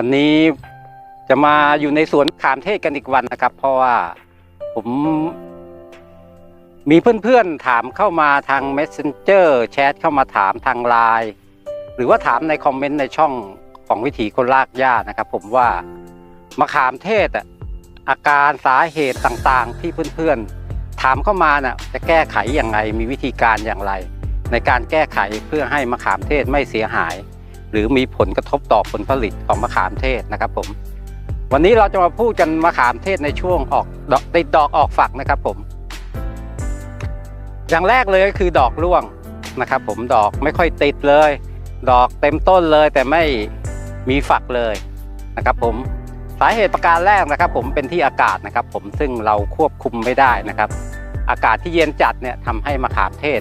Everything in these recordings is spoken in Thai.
วันนี้จะมาอยู่ในสวนมะขามเทศกันอีกวันนะครับ เพราะว่าผมมีเพื่อนๆถามเข้ามาทาง Messenger แชทเข้ามาถามทางไลน์หรือว่าถามในคอมเมนต์ในช่องของวิถีคนลากหญ้านะครับ ผมว่ามะขามเทศอะอาการสาเหตุต่างๆ ที่เพื่อนๆถามเข้ามาน่ะจะแก้ไขอย่างไรมีวิธีการอย่างไร ในการแก้ไขเพื่อให้มะขามเทศไม่เสียหาย หรือมีผลกระทบต่อผลผลิตของมะขามเทศนะครับผม วันนี้เราจะมาพูดกันมะขามเทศในช่วงออกดอกติดดอกออกฝักนะครับผม อย่างแรกเลยก็คือดอกร่วงนะครับ ผมดอกไม่ค่อยติดเลย ดอกเต็มต้นเลยแต่ไม่มีฝักเลยนะครับ ผมสาเหตุประการแรกนะครับ ผมเป็นที่อากาศนะครับ ผมซึ่งเราควบคุมไม่ได้นะครับ อากาศที่เย็นจัดเนี่ยทำให้มะขามเทศ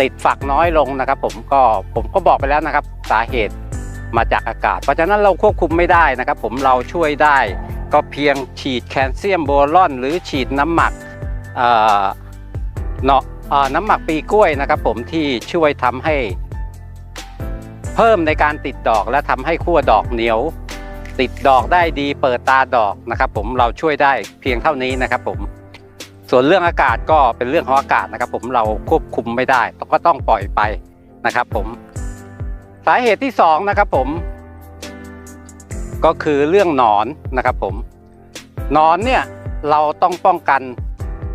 ติดฝักน้อยลงนะครับ ผมก็ผมก็บอกไปแล้วนะครับ สาเหตุ มาจากอากาศ เพราะฉะนั้นเราควบคุมไม่ได้นะครับ ผมเราช่วยได้ ก็เพียงฉีดแคลเซียมโบรอน หรือฉีดน้ำหมักเนาะน้ำหมักปีกล้วยนะครับ ผมที่ช่วยทำให้ เพิ่มในการติดดอกและทำให้ขั้วดอกเหนียว ติดดอกได้ดีเปิดตาดอกนะครับ ผมเราช่วยได้เพียงเท่านี้นะครับ ผม ส่วนเรื่องอากาศก็เป็นเรื่องของอากาศนะครับ ผมเราควบคุมไม่ได้ก็ต้องปล่อยไปนะครับ ผม สาเหตุที่สองนะครับผม ก็คือเรื่องหนอนนะครับผมหนอนเนี่ยเราต้องป้องกัน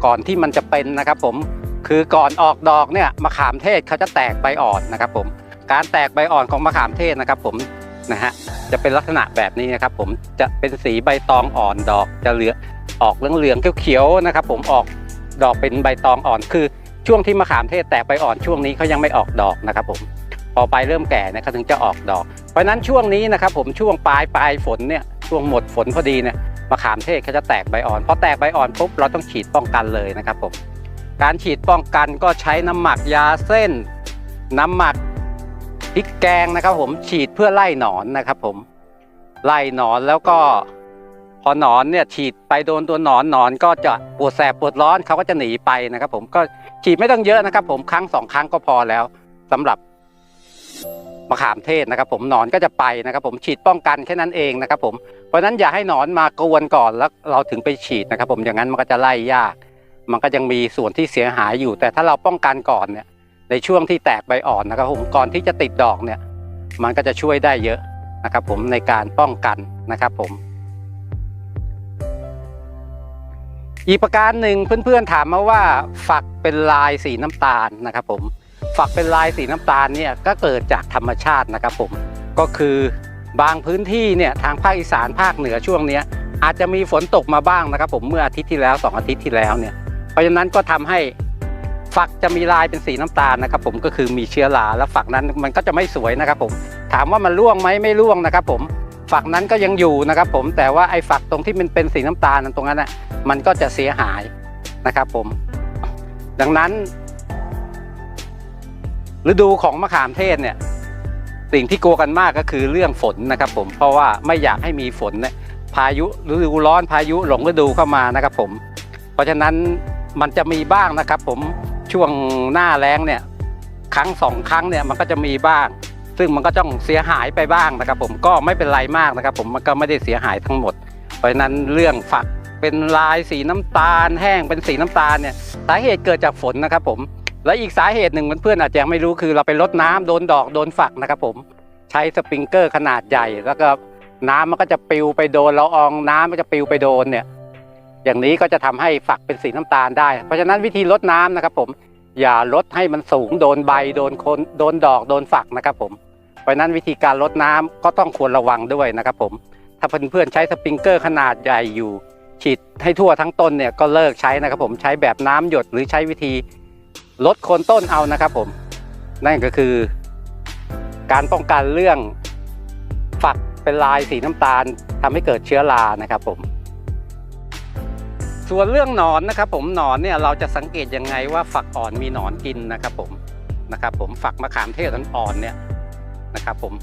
ก่อนที่มันจะเป็นนะครับผมคือก่อนออกดอกเนี่ยมะขามเทศเขาจะแตกใบอ่อนนะครับผมการแตกใบอ่อนของมะขามเทศนะครับผมนะฮะจะเป็นลักษณะแบบนี้นะครับผมจะเป็นสีใบตองอ่อนดอกจะเหลือออกเหลืองๆเขียวๆนะครับผมออกดอกเป็นใบตองอ่อนคือช่วงที่มะขามเทศแตกใบอ่อนช่วงนี้เขายังไม่ออกดอกนะครับผม พอใบเริ่มแก่นี่ยเขาถึงจะออกดอก เพราะนั้นช่วงนี้นะครับผมช่วงปลายปลายฝนเนี่ยช่วงหมดฝนพอดีเนี่ยมะขามเทศเขาจะแตกใบอ่อนพอแตกใบอ่อนปุ๊บเราต้องฉีดป้องกันเลยนะครับผมการฉีดป้องกันก็ใช้น้ำหมักยาเส้น น้ำหมักพริกแกงนะครับ ผมฉีดเพื่อไล่หนอนนะครับ ผมไล่หนอนแล้วก็พอหนอนเนี่ยฉีดไปโดนตัวหนอนหนอนก็จะปวดแสบปวดร้อนเขาก็จะหนีไปนะครับ ผมก็ฉีดไม่ต้องเยอะนะครับ ผมครั้งสองครั้งก็พอแล้วสำหรับ มะขามเทศนะครับ ผมหนอนก็จะไปนะครับ ผมฉีดป้องกันแค่นั้นเองนะครับ ผมเพราะนั้นอย่าให้หนอนมากวนก่อนแล้วเราถึงไปฉีดนะครับ ผมอย่างนั้นมันก็จะไล่ยาก มันก็ยังมีส่วนที่เสียหายอยู่ แต่ถ้าเราป้องกันก่อนเนี่ยในช่วงที่แตกใบอ่อนนะครับ ผมก่อนที่จะติดดอกเนี่ยมันก็จะช่วยได้เยอะนะครับ ผมในการป้องกันนะครับ ผม อีกประการหนึ่งเพื่อนๆถามมาว่าฝักเป็นลายสีน้ำตาลนะครับ ผม ฝักเป็นลายสีน้ำตาลเนี่ยก็เกิดจากธรรมชาตินะครับผมก็คือบางพื้นที่เนี่ยทางภาคอีสานภาคเหนือช่วงเนี้ยอาจจะมีฝนตกมาบ้างนะครับ ผมเมื่ออาทิตย์ที่แล้วสองอาทิตย์ที่แล้วเนี่ยเพราะฉะนั้นก็ทำให้ฝักจะมีลายเป็นสีน้ำตาลนะครับ ผมก็คือมีเชื้อราแล้วฝักนั้นมันก็จะไม่สวยนะครับ ผม ถามว่ามันร่วงไหมไม่ร่วงนะครับ ผมฝักนั้นก็ยังอยู่นะครับ ผมแต่ว่าไอ้ฝักตรงที่มันเป็นสีน้ำตาลนั้นตรงนั้นน่ะมันก็จะเสียหายนะครับ ผม ดังนั้น ฤดูของมะขามเทศเนี่ยสิ่งที่กลัวกันมากก็คือเรื่องฝนนะครับผมเพราะว่าไม่อยากให้มีฝนเนี่ยพายุฤดูร้อนพายุหลงฤดูเข้ามานะครับผม เพราะฉะนั้นมันจะมีบ้างนะครับผมช่วงหน้าแล้งเนี่ยครั้งสองครั้งเนี่ยมันก็จะมีบ้าง ซึ่งมันก็ต้องเสียหายไปบ้างนะครับ ผมก็ไม่เป็นไรมากนะครับ ผมมันก็ไม่ได้เสียหายทั้งหมด เพราะฉะนั้นเรื่องฝักเป็นลายสีน้ำตาล แห้งเป็นสีน้ำตาลเนี่ยสาเหตุเกิดจากฝนนะครับผม และอีกสาเหตุหนึ่งเพื่อนอาจจะยังไม่รู้คือเราไปรดน้ำโดนดอกโดนฝักนะครับผมใช้สปริงเกอร์ขนาดใหญ่ แล้วก็น้ำมันก็จะปลิวไปโดนละอองน้ำมันจะปลิวไปโดนเนี่ยอย่างนี้ก็จะทำให้ฝักเป็นสีน้ำตาลได้ เพราะฉะนั้นวิธีลดน้ำนะครับผมอย่าลดให้มันสูงโดนใบโดนคนโดนดอกโดนฝักนะครับผมเพราะฉะนั้นวิธีการลดน้ำก็ต้องควรระวังด้วยนะครับผมถ้าเพื่อนๆใช้สปริงเกอร์ขนาดใหญ่อยู่ฉีดให้ทั่วทั้งต้นเนี่ยก็เลิกใช้นะครับผมใช้แบบน้ำหยดหรือใช้วิธี ลดโคนต้นเอานะครับผม นั่นก็คือ การป้องกันเรื่องฝักเป็นลายสีน้ำตาลทำให้เกิดเชื้อรานะครับผม ส่วนเรื่องหนอนนะครับผมหนอนเนี่ยเราจะสังเกตยังไงว่าฝักอ่อนมีหนอนกินนะครับผมนะครับผมฝักมะขามเทศอ่อนเนี่ยนะครับผม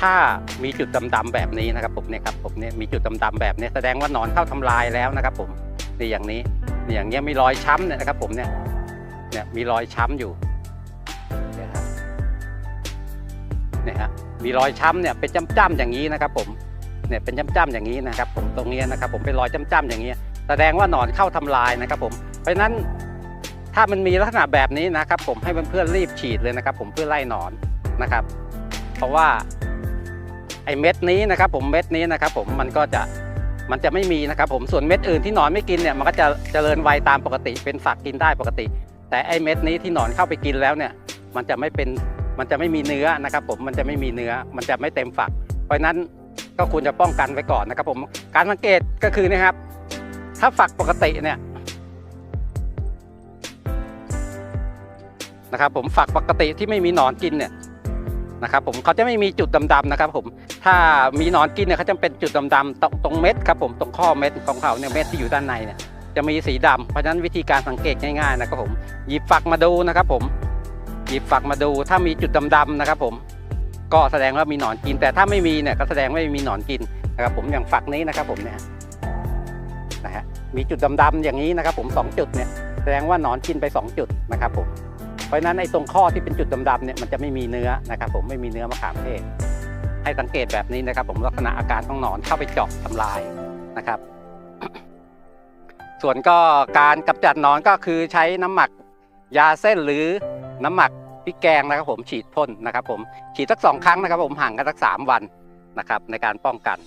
ถ้ามีจุดดำๆแบบนี้นะครับผมเนี่ยครับผมเนี่ยมีจุดดำๆแบบนี้แสดงว่าหนอนเข้าทำลายแล้วนะครับผมนี่อย่างนี้นี่อย่างเงี้ยมีรอยช้ำเนี่ยนะครับผมเนี่ย เนี่ยมีรอยช้ำอยู่เนี่ยครับเนี่ยฮะมีรอยช้ำเนี่ยเป็นจ้ำๆอย่างนี้นะครับ ผมเนี่ยเป็นจ้ำๆอย่างนี้นะครับ ผมตรงนี้นะครับ ผมเป็นรอยจ้ำๆอย่างนี้แสดงว่าหนอนเข้าทำลายนะครับ ผมเพราะฉะนั้นถ้ามันมีลักษณะแบบนี้นะครับ ผมให้เพื่อนๆรีบฉีดเลยนะครับ ผมเพื่อไล่หนอนนะครับ เพราะว่าไอเม็ดนี้นะครับ ผมเม็ดนี้นะครับ ผมมันก็จะมันจะไม่มีนะครับ ผมส่วนเม็ดอื่นที่หนอนไม่กินเนี่ยมันก็จะเจริญไวตามปกติ เป็นฝักกินได้ปกติ แต่ไอเม็ดนี้ที่หนอนเข้าไปกินแล้วเนี่ยมันจะไม่เป็นมันจะไม่มีเนื้อนะครับผมมันจะไม่มีเนื้อมันจะไม่เต็มฝัก เพราะนั้นก็ควรจะป้องกันไว้ก่อนนะครับผมการสังเกตก็คือนะครับ ถ้าฝักปกติเนี่ยนะครับผมฝักปกติที่ไม่มีหนอนกินเนี่ยนะครับผมเขาจะไม่มีจุดดำๆนะครับผมถ้ามีหนอนกินเนี่ยเขาจะเป็นจุดดำๆตรงเม็ดครับผมตรงข้อเม็ดของเขาเนี่ยเม็ดที่อยู่ด้านในเนี่ย จะมีสีดำเพราะฉะนั้นวิธีการสังเกตง่ายๆนะครับผมหยิบฝักมาดูนะครับผมหยิบฝักมาดูถ้ามีจุดดำๆนะครับผมก็แสดงว่ามีหนอนกิน แต่ถ้าไม่มีเนี่ยก็แสดงว่าไม่มีหนอนกินนะครับผมอย่างฝักนี้นะครับผมเนี่ยนะฮะมีจุดดำๆอย่างนี้นะครับผมสองจุดเนี่ยแสดงว่าหนอนกินไปสองจุดนะครับผมเพราะฉะนั้นไอ้ตรงข้อที่เป็นจุดดำๆเนี่ยมันจะไม่มีเนื้อนะครับผมไม่มีเนื้อมะขามเทศให้สังเกตแบบนี้นะครับผมลักษณะอาการของหนอนเข้าไปเจาะทำลายนะครับ ส่วนก็การกำจัดนอนก็คือใช้น้ำหมักยาเส้นหรือน้ำหมักพริกแกงนะครับผมฉีดพ่นนะครับผมฉีดสักสองครั้งนะครับผมห่างกันสักสามวันนะครับในการป้องกัน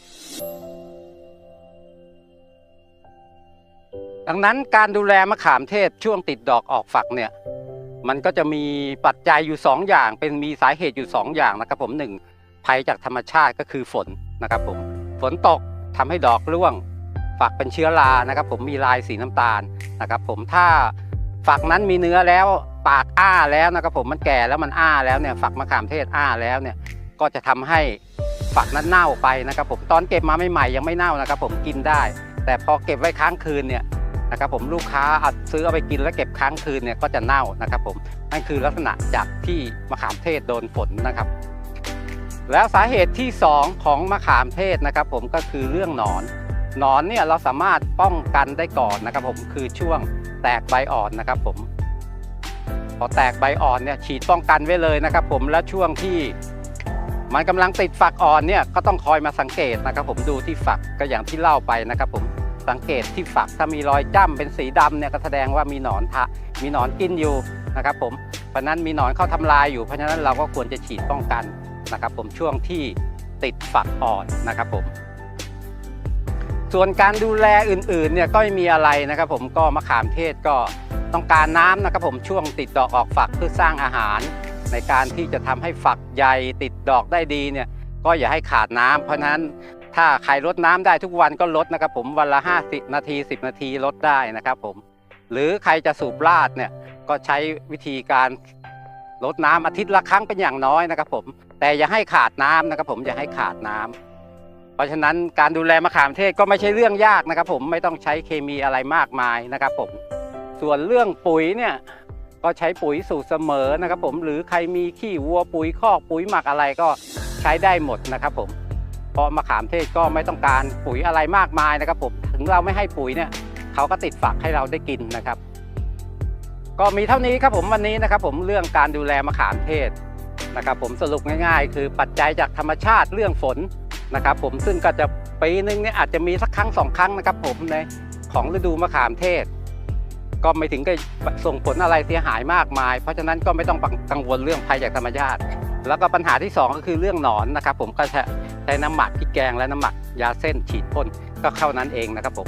ดังนั้นการดูแลมะขามเทศช่วงติดดอกออกฝักเนี่ยมันก็จะมีปัจจัยอยู่ 2 อย่าง เป็นมีสาเหตุอยู่ 2 อย่างนะครับผมหนึ่งภัยจากธรรมชาติก็คือฝนนะครับผมฝนตกทำให้ดอกร่วง ฝักเป็นเชื้อรานะครับ ผมมีลายสีน้ำตาลนะครับ ผมถ้าฝักนั้นมีเนื้อแล้วปากอ้าแล้วนะครับ ผมมันแก่แล้วมันอ้าแล้วเนี่ยฝักมะขามเทศอ้าแล้วเนี่ยก็จะทำให้ฝักนั้นเน่าไปนะครับ ผมตอนเก็บมาใหม่ๆยังไม่เน่านะครับ ผมกินได้ แต่พอเก็บไว้ค้างคืนเนี่ยนะครับผมลูกค้าเอาซื้อเอาไปกินแล้วเก็บค้างคืนเนี่ยก็จะเน่านะครับผมนั่นคือลักษณะจากที่มะขามเทศโดนฝนนะครับ แล้วสาเหตุที่ 2 ของมะขามเทศนะครับ ผมก็คือเรื่องหนอน หนอนเนี่ยเราสามารถป้องกันได้ก่อนนะครับผมคือช่วงแตกใบอ่อนนะครับผมพอแตกใบอ่อนเนี่ยฉีดป้องกันไว้เลยนะครับ ผมและช่วงที่มันกำลังติดฝักอ่อนเนี่ยก็ต้องคอยมาสังเกตนะครับ ผมดูที่ฝักก็อย่างที่เล่าไปนะครับ ผมสังเกตที่ฝักถ้ามีรอยจ้ำเป็นสีดำเนี่ยก็แสดงว่ามีหนอนทะมีหนอนกินอยู่นะครับ ผมเพราะนั้นมีหนอนเข้าทำลายอยู่เพราะฉะนั้นเราก็ควรจะฉีดป้องกันนะครับ ผมช่วงที่ติดฝักอ่อนนะครับผม ส่วนการดูแลอื่นๆเนี่ยก็ไม่มีอะไรนะครับ ผมก็มะขามเทศก็ต้องการน้ำนะครับผมช่วงติดดอกออกฝักเพื่อสร้างอาหาร ในการที่จะทำให้ฝักใหญ่ติดดอกได้ดีเนี่ยก็อย่าให้ขาดน้ำเพราะฉะนั้นถ้าใครลดน้ำได้ทุกวันก็ลดนะครับผมวันละ 50 นาที 10 นาทีลดได้นะครับผมหรือใครจะสูบราดเนี่ยก็ใช้วิธีการลดน้ำอาทิตย์ละครั้งเป็นอย่างน้อยนะครับผมแต่อย่าให้ขาดน้ำนะครับผมอย่าให้ขาดน้ำ เพราะฉะนั้นการดูแลมะขามเทศก็ไม่ใช่เรื่องยากนะครับ ผมไม่ต้องใช้เคมีอะไรมากมายนะครับ ผม ส่วนเรื่องปุ๋ยเนี่ยก็ใช้ปุ๋ยสูตรเสมอนะครับผมหรือใครมีขี้วัวปุ๋ยคอกปุ๋ยหมักอะไรก็ใช้ได้หมดนะครับผมเพราะมะขามเทศก็ไม่ต้องการปุ๋ยอะไรมากมายนะครับผมถึงเราไม่ให้ปุ๋ยเนี่ยเขาก็ติดฝักให้เราได้กินนะครับ ก็มีเท่านี้ครับผมวันนี้นะครับ ผมเรื่องการดูแลมะขามเทศนะครับ ผมสรุปง่าย ๆ คือปัจจัยจากธรรมชาติเรื่องฝน นะครับผมซึ่งก็จะปีนึงเนี่ยอาจจะมีสักครั้งสองครั้งนะครับผมในของฤดูมะขามเทศ ก็ไม่ถึงกับส่งผลอะไรเสียหายมากมาย เพราะฉะนั้นก็ไม่ต้องกังวลเรื่องภัยจากธรรมชาติ แล้วก็ปัญหาที่สองก็คือเรื่องหนอนนะครับผมก็จะใช้น้ำหมักพริกแกงและน้ำหมักยาเส้นฉีดพ่นก็เข้านั้นเองนะครับผม